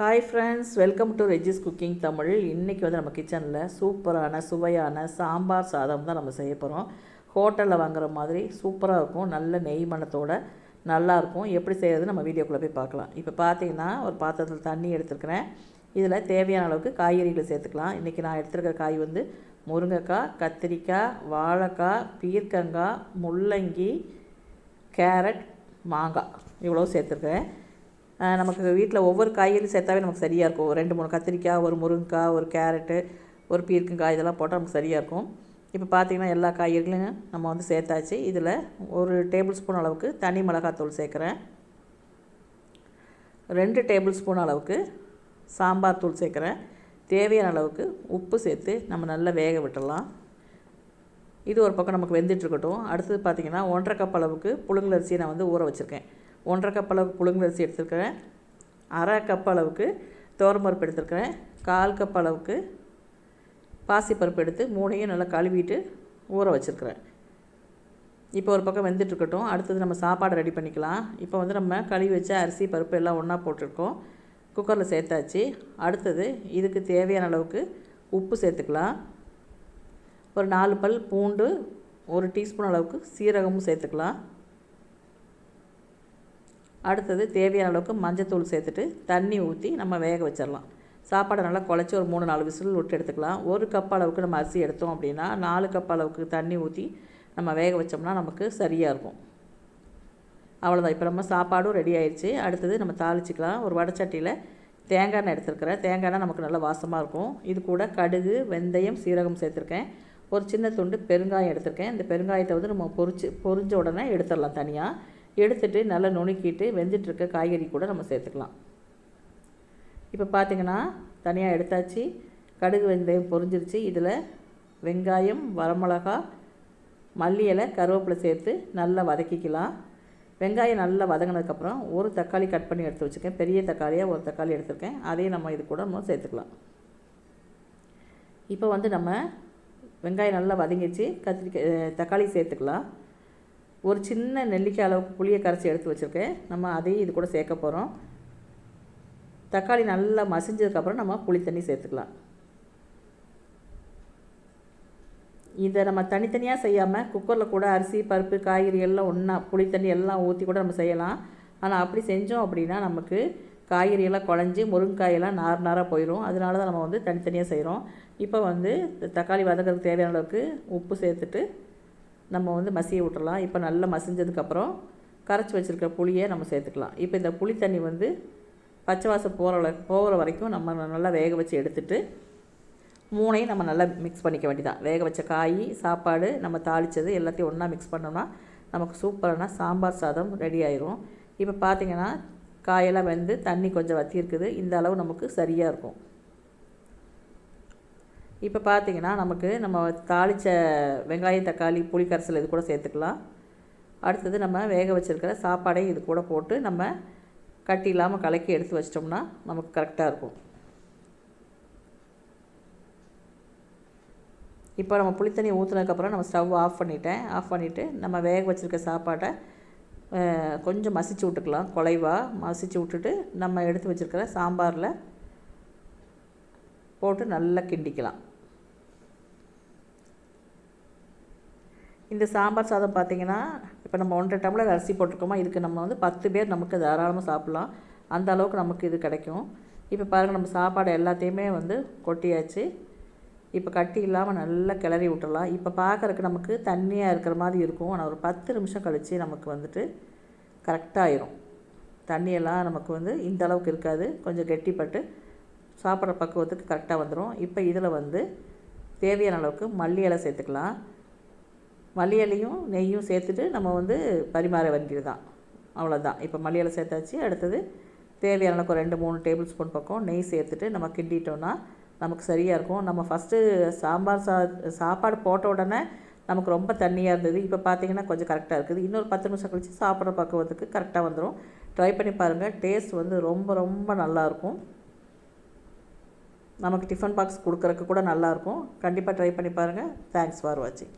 Hi friends welcome to Regis cooking Tamil இன்றைக்கி வந்து நம்ம கிச்சனில் சூப்பரான சுவையான சாம்பார் சாதம் தான் நம்ம செய்ய போகிறோம் ஹோட்டலில் வாங்குற மாதிரி சூப்பராக இருக்கும். நல்ல நெய் மணத்தோட நல்லாயிருக்கும் எப்படி செய்கிறது நம்ம வீடியோக்குள்ளே போய் பார்க்கலாம். இப்போ பார்த்தீங்கன்னா ஒரு பாத்திரத்தில் தண்ணி எடுத்துருக்கிறேன். இதில் தேவையான அளவுக்கு காய்கறிகளை சேர்த்துக்கலாம். இன்றைக்கி நான் எடுத்துருக்கிற காய் வந்து முருங்கைக்காய் கத்திரிக்காய் வாழைக்காய் பீர்க்கங்காய் முள்ளங்கி கேரட் மாங்காய். இவ்வளோ சேர்த்துருக்கேன் நமக்கு வீட்டில் ஒவ்வொரு காய்கறி சேர்த்தாவே நமக்கு சரியாக இருக்கும். ஒரு ரெண்டு மூணு கத்திரிக்காய் ஒரு முருங்கைக்காய் ஒரு கேரட்டு ஒரு பீர்க்கங்காய் இதெல்லாம் போட்டால் நமக்கு சரியாக இருக்கும். இப்போ பார்த்திங்கன்னா எல்லா காய்கறிகளையும் நம்ம வந்து சேர்த்தாச்சு. இதில் ஒரு டேபிள் ஸ்பூன் அளவுக்கு தனி மிளகாத்தூள் சேர்க்குறேன். ரெண்டு டேபிள் ஸ்பூன் அளவுக்கு சாம்பார் தூள் சேர்க்குறேன். தேவையான அளவுக்கு உப்பு சேர்த்து நம்ம நல்லா வேக விட்டுடலாம். இது ஒரு பக்கம் நமக்கு வெந்துட்டுருக்கட்டும் அடுத்தது பார்த்திங்கன்னா ஒன்றரை கப் அளவுக்கு புழுங்கலரிசியை நான் வந்து ஊற வச்சுருக்கேன். ஒன்றரை கப் அளவுக்கு புழுங்கரிசி எடுத்துருக்கிறேன். அரை கப் அளவுக்கு துவரம்பருப்பு எடுத்துருக்கிறேன். கால் கப் அளவுக்கு பாசிப்பருப்பு எடுத்து மூணையும் நல்லா கழுவிட்டு ஊற வச்சுருக்கிறேன். இப்போ ஒரு பக்கம் வெந்துட்டுருக்கட்டும் அடுத்தது நம்ம சாப்பாடு ரெடி பண்ணிக்கலாம். இப்போ வந்து நம்ம கழுவி வச்ச அரிசி பருப்பு எல்லாம் ஒன்றா போட்டிருக்கோம். குக்கரில் சேர்த்தாச்சு. அடுத்தது இதுக்கு தேவையான அளவுக்கு உப்பு சேர்த்துக்கலாம். ஒரு நாலு பல் பூண்டு ஒரு டீஸ்பூன் அளவுக்கு சீரகமும் சேர்த்துக்கலாம். அடுத்தது தேவையான அளவுக்கு மஞ்சத்தூள் சேர்த்துட்டு தண்ணி ஊற்றி நம்ம வேக வச்சிடலாம் சாப்பாடை நல்லா குழச்சி ஒரு மூணு நாலு விசில் விட்டு எடுத்துக்கலாம். ஒரு கப் அளவுக்கு நம்ம அரிசி எடுத்தோம் அப்படின்னா நாலு கப் அளவுக்கு தண்ணி ஊற்றி நம்ம வேக வச்சோம்னா நமக்கு சரியாக இருக்கும். அவ்வளோதான் இப்போ நம்ம சாப்பாடும் ரெடி ஆயிடுச்சு அடுத்தது நம்ம தாளிச்சிக்கலாம். ஒரு வடச்சட்டியில் தேங்காய் எண்ணெய் எடுத்துருக்கிறேன். தேங்காய் எண்ணெய் நமக்கு நல்லா வாசமாக இருக்கும். இது கூட கடுகு வெந்தயம் சீரகம் சேர்த்துருக்கேன். ஒரு சின்ன துண்டு பெருங்காயம் எடுத்திருக்கேன். இந்த பெருங்காயத்தை வந்து நம்ம பொறிச்சு பொறிஞ்ச உடனே எடுத்துடலாம் தனியாக எடுத்துகிட்டு நல்லா நுணுக்கிட்டு வெந்துட்டுருக்க காய்கறி கூட நம்ம சேர்த்துக்கலாம். இப்போ பார்த்திங்கன்னா தனியாக எடுத்தாச்சு. கடுகு வெந்தயம் பொரிஞ்சிருச்சு. இதில் வெங்காயம் வரமிளகா மல்லி இலை கருவேப்பிலை சேர்த்து நல்லா வதக்கிக்கலாம். வெங்காயம் நல்லா வதங்கினதுக்கப்புறம் ஒரு தக்காளி கட் பண்ணி எடுத்து வச்சுருக்கேன். பெரிய தக்காளியாக ஒரு தக்காளி எடுத்துருக்கேன். அதையும் நம்ம இது கூட நம்ம சேர்த்துக்கலாம். இப்போ வந்து நம்ம வெங்காயம் நல்லா வதங்கிச்சு கத்திரிக்காய் தக்காளி சேர்த்துக்கலாம். ஒரு சின்ன நெல்லிக்காய் அளவுக்கு புளியை கரைச்சி எடுத்து வச்சுருக்கேன். நம்ம அதையும் இது கூட சேர்க்க போகிறோம் தக்காளி நல்லா மசிஞ்சதுக்கப்புறம் நம்ம புளி தண்ணி சேர்த்துக்கலாம். இதை நம்ம தனித்தனியாக செய்யாமல் குக்கரில் கூட அரிசி பருப்பு காய்கறி எல்லாம் ஒன்றா புளி தண்ணி எல்லாம் ஊற்றி கூட நம்ம செய்யலாம். ஆனால் அப்படி செஞ்சோம் அப்படின்னா நமக்கு காய்கறியெல்லாம் குழஞ்சி முருங்கைக்காயெல்லாம் நார் நாராக போயிடும் அதனால தான் நம்ம வந்து தனித்தனியாக செய்கிறோம் இப்போ வந்து தக்காளி வதக்கிறதுக்கு தேவையான அளவுக்கு உப்பு சேர்த்துட்டு நம்ம வந்து மசிய விட்டுறலாம் இப்போ நல்லா மசிஞ்சதுக்கப்புறம் கரைச்சி வச்சுருக்க புளியை நம்ம சேர்த்துக்கலாம். இப்போ இந்த புளி தண்ணி வந்து பச்சை வாசம் போகிற போகிற வரைக்கும் நம்ம நல்லா வேக வச்சு எடுத்துட்டு மூணையும் நம்ம நல்லா மிக்ஸ் பண்ணிக்க வேண்டியதான் வேக வச்ச காய் சாப்பாடு நம்ம தாளித்தது எல்லாத்தையும் ஒன்றா மிக்ஸ் பண்ணோம்னா நமக்கு சூப்பரான சாம்பார் சாதம் ரெடி ஆயிரும். இப்போ பார்த்திங்கன்னா காயெல்லாம் வெந்து தண்ணி கொஞ்சம் வற்றியிருக்குது இந்த அளவு நமக்கு சரியாக இருக்கும். இப்போ பார்த்திங்கன்னா நமக்கு நம்ம தாளித்த வெங்காயம் தக்காளி புளி கரைசல் இது கூட சேர்த்துக்கலாம். அடுத்தது நம்ம வேக வச்சுருக்கிற சாப்பாடையும் இது கூட போட்டு நம்ம கட்டி இல்லாமல் கலக்கி எடுத்து வச்சிட்டோம்னா நமக்கு கரெக்டாக இருக்கும். இப்போ நம்ம புளித்தண்ணி ஊற்றுனதுக்கப்புறம் நம்ம ஸ்டவ் ஆஃப் பண்ணிட்டேன். ஆஃப் பண்ணிவிட்டு நம்ம வேக வச்சுருக்க சாப்பாட்டை கொஞ்சம் மசிச்சு விட்டுக்கலாம். குலைவாக மசிச்சு விட்டுட்டு நம்ம எடுத்து வச்சுருக்கிற சாம்பாரில் போட்டு நல்லா கிண்டிக்கலாம். இந்த சாம்பார் சாதம் பார்த்திங்கன்னா இப்போ நம்ம ஒன்றரை டம்ளர் அரிசி போட்டிருக்கோமா இதுக்கு நம்ம வந்து பத்து பேர் நமக்கு தாராளமாக சாப்பிட்லாம். அந்த அளவுக்கு நமக்கு இது கிடைக்கும். இப்போ பாருங்கள் நம்ம சாப்பாடு எல்லாத்தையுமே வந்து கொட்டியாச்சு. இப்போ கட்டி இல்லாமல் நல்லா கிளறி விட்டுடலாம். இப்போ பார்க்குறக்கு நமக்கு தண்ணியாக இருக்கிற மாதிரி இருக்கும். ஆனால் ஒரு பத்து நிமிஷம் கழித்து நமக்கு வந்துட்டு கரெக்டாகிடும் தண்ணியெல்லாம் நமக்கு வந்து இந்த அளவுக்கு இருக்காது. கொஞ்சம் கெட்டிப்பட்டு சாப்பிட்ற பக்குவத்துக்கு கரெக்டாக வந்துடும் இப்போ இதில் வந்து தேவையான அளவுக்கு மல்லி இலை சேர்த்துக்கலாம். மல்லியலையும் நெய்யும் சேர்த்துட்டு நம்ம வந்து பரிமாற வேண்டியது தான் அவ்வளோதான் இப்போ மல்லியலை சேர்த்தாச்சு. அடுத்தது தேவையான அளவுக்கு ரெண்டு மூணு டேபிள் ஸ்பூன் பக்கம் நெய் சேர்த்துட்டு நம்ம கிண்டிட்டோன்னா நமக்கு சரியாக இருக்கும். நம்ம ஃபஸ்ட்டு சாம்பார் சா சாப்பாடு போட்ட உடனே நமக்கு ரொம்ப தண்ணியாக இருந்தது. இப்போ பார்த்தீங்கன்னா கொஞ்சம் கரெக்டாக இருக்குது. இன்னொரு பத்து நிமிஷம் கழித்து சாப்பிட்ற பக்குவத்துக்கு கரெக்டாக வந்துடும் ட்ரை பண்ணி பாருங்கள் டேஸ்ட் வந்து ரொம்ப ரொம்ப நல்லாயிருக்கும் நமக்கு டிஃபன் பாக்ஸ் கொடுக்குறக்கு கூட நல்லாயிருக்கும் கண்டிப்பாக ட்ரை பண்ணி பாருங்கள் தேங்க்ஸ் ஃபார் வாட்சிங்